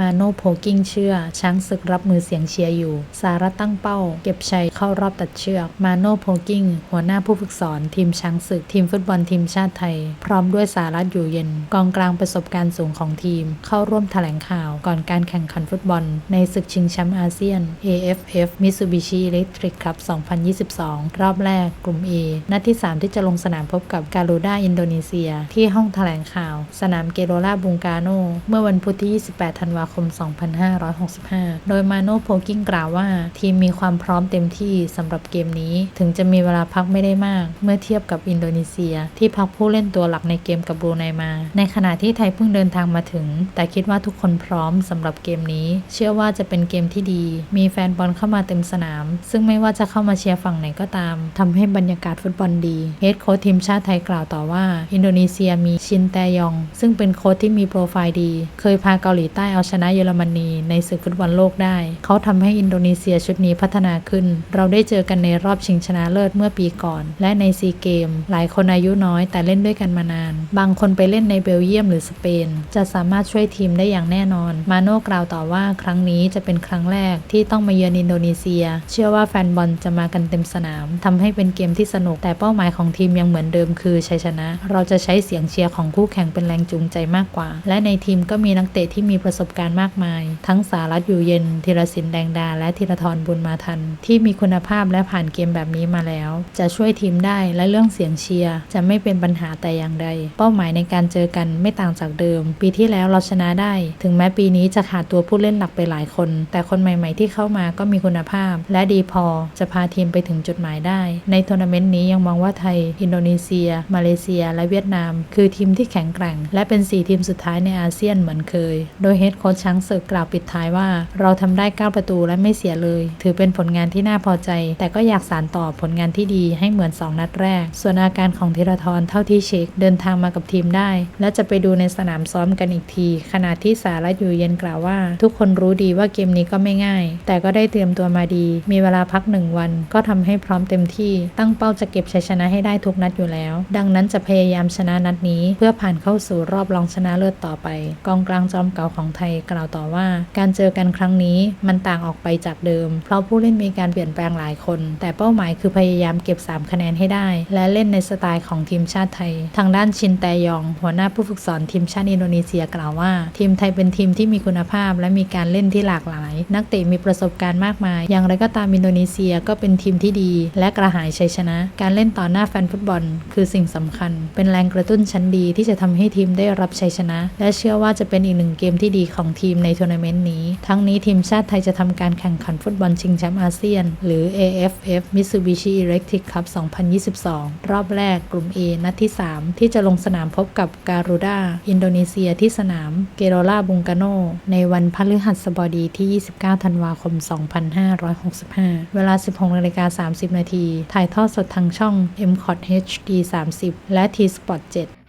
มาโนโพกิ้งเชื่อช้างศึกรับมือเสียงเชียร์อยู่ สารัตตั้งเป้า เก็บชัยเข้ารอบตัดเชือก มาโนโพกิ้งหัวหน้าผู้ฝึกสอน ทีมช้างศึก ทีมฟุตบอลทีมชาติไทย พร้อมด้วยสารัตอยู่เย็น กองกลางประสบการณ์สูงของทีม เข้าร่วมแถลงข่าวก่อนการแข่งขันฟุตบอล ในศึกชิงแชมป์อาเซียน AFF Mitsubishi Electric Cup 2022 รอบแรก กลุ่ม A นัดที่ 3 ที่จะลงสนามพบกับการูด้าอินโดนีเซีย ที่ห้องแถลงข่าว สนามเกโรลาบุงกาโน เมื่อวันพุธที่ 28 ธันวาคม2565 โดยมาโนโพกิ้งกล่าวว่า ทีมมีความพร้อมเต็มที่สำหรับเกมนี้ ถึงจะมีเวลาพักไม่ได้มาก เมื่อเทียบกับอินโดนีเซีย ที่พักผู้เล่นตัวหลักในเกมกับบรูไนมา ในขณะที่ไทยเพิ่งเดินทางมาถึง แต่คิดว่าทุกคนพร้อมสำหรับเกมนี้ เชื่อว่าจะเป็นเกมที่ดี มีแฟนบอลเข้ามาเต็มสนาม ซึ่งไม่ว่าจะเข้ามาเชียร์ฝั่งไหนก็ตามทำให้บรรยากาศฟุตบอลดีเฮดโค้ชทีมชาติไทยกล่าวต่อว่า อินโดนีเซียมีชินแตยอง ซึ่งเป็นโค้ชที่มีโปรไฟล์ดี เคยพาเกาหลีใต้เอาชนะเยอรมนีในศึกฟุตบอลโลกได้ เขาทำให้อินโดนีเซียชุดนี้พัฒนาขึ้น เราได้เจอกันในรอบชิงชนะเลิศเมื่อปีก่อน และในซีเกม หลายคนอายุน้อยแต่เล่นด้วยกันมานาน บางคนไปเล่นในเบลเยียมหรือสเปน จะสามารถช่วยทีมได้อย่างแน่นอน มาโน่กล่าวต่อว่าครั้งนี้จะเป็นครั้งแรกที่ต้องมาเยือนอินโดนีเซีย เชื่อว่าแฟนบอลจะมากันเต็มสนามทำให้เป็นเกมที่สนุก แต่เป้าหมายของทีมยังเหมือนเดิมคือชัยชนะ เราจะใช้เสียงเชียร์ของคู่แข่งเป็นแรงจูงใจมากกว่า และในทีมก็มีนักเตะที่มีประสบการมากมาย ทั้งสารัตอยู่เย็นธีรศิลป์แดงดา และธีรทรบุญมาทัน ที่มีคุณภาพและผ่านเกมแบบนี้มาแล้ว จะช่วยทีมได้และเรื่องเสียงเชียร์จะไม่เป็นปัญหาแต่อย่างใด เป้าหมายในการเจอกันไม่ต่างจากเดิม ปีที่แล้วเราชนะได้ ถึงแม้ปีนี้จะขาดตัวผู้เล่นหลักไปหลายคน แต่คนใหม่ๆ ที่เข้ามาก็มีคุณภาพ และดีพอจะพาทีมไปถึงจุดหมายได้ ในทัวร์นาเมนต์นี้ยังมองว่าไทย อินโดนีเซีย มาเลเซีย และเวียดนาม คือทีมที่แข็งแกร่ง และเป็น 4 ทีมสุดท้ายในอาเซียนเหมือนเคย โดยเฮดโค้ชช้างศึกกล่าวปิดท้ายว่า เราทำได้ 9 ประตูและไม่เสียเลย ถือเป็นผลงานที่น่าพอใจ แต่ก็อยากสานต่อผลงานที่ดีให้เหมือน 2 นัดแรก ส่วนอาการของธีรทรเท่าที่เช็คเดินทางมากับทีมได้ และจะไปดูในสนามซ้อมกันอีกที ขณะที่สารัตอยู่เย็นกล่าวว่า ทุกคนรู้ดีว่าเกมนี้ก็ไม่ง่าย แต่ก็ได้เตรียมตัวมาดี มีเวลาพักหนึ่งวัน ก็ทำให้พร้อมเต็มที่ ตั้งเป้าจะเก็บชัยชนะให้ได้ทุกนัดอยู่แล้ว ดังนั้นจะพยายามชนะนัดนี้ เพื่อผ่านเข้าสู่รอบรองชนะเลิศต่อไป กองกลางจอมเก่าของไทยกล่าวต่อว่า การเจอกันครั้งนี้มันต่างออกไปจากเดิม เพราะผู้เล่นมีการเปลี่ยนแปลงหลายคน แต่เป้าหมายคือพยายามเก็บ 3 คะแนนให้ได้ และเล่นในสไตล์ของทีมชาติไทย ทางด้านชินแตยอง หัวหน้าผู้ฝึกสอนทีมชาติอินโดนีเซียกล่าวว่า ทีมไทยเป็นทีมที่มีคุณภาพ และมีการเล่นที่หลากหลาย นักเตะมีประสบการณ์มากมาย อย่างไรก็ตามอินโดนีเซียก็เป็นทีมที่ดี และกระหายชัยชนะ การเล่นต่อหน้าแฟนฟุตบอล คือสิ่งสำคัญ เป็นแรงกระตุ้นชั้นดีที่จะทำให้ทีมได้รับชัยชนะ และเชื่อว่าจะเป็นอีกหนึ่งเกมที่ดีของทีมในทัวร์นาเมนต์นี้ ทั้งนี้ทีมชาติไทยจะทำการแข่งขันฟุตบอลชิงแชมป์อาเซียน หรือ AFF Mitsubishi Electric Cup 2022 รอบแรกกลุ่ม A นัดที่ 3 ที่จะลงสนามพบกับการูด้าอินโดนีเซียที่สนามเกโรลาบุงกาโน ในวันพฤหัสบดีที่ 29 ธันวาคม 2565 เวลา 16นาฬิกา30 นาที ถ่ายทอดสดทางช่อง m c o t HD 30 และ T Sport 7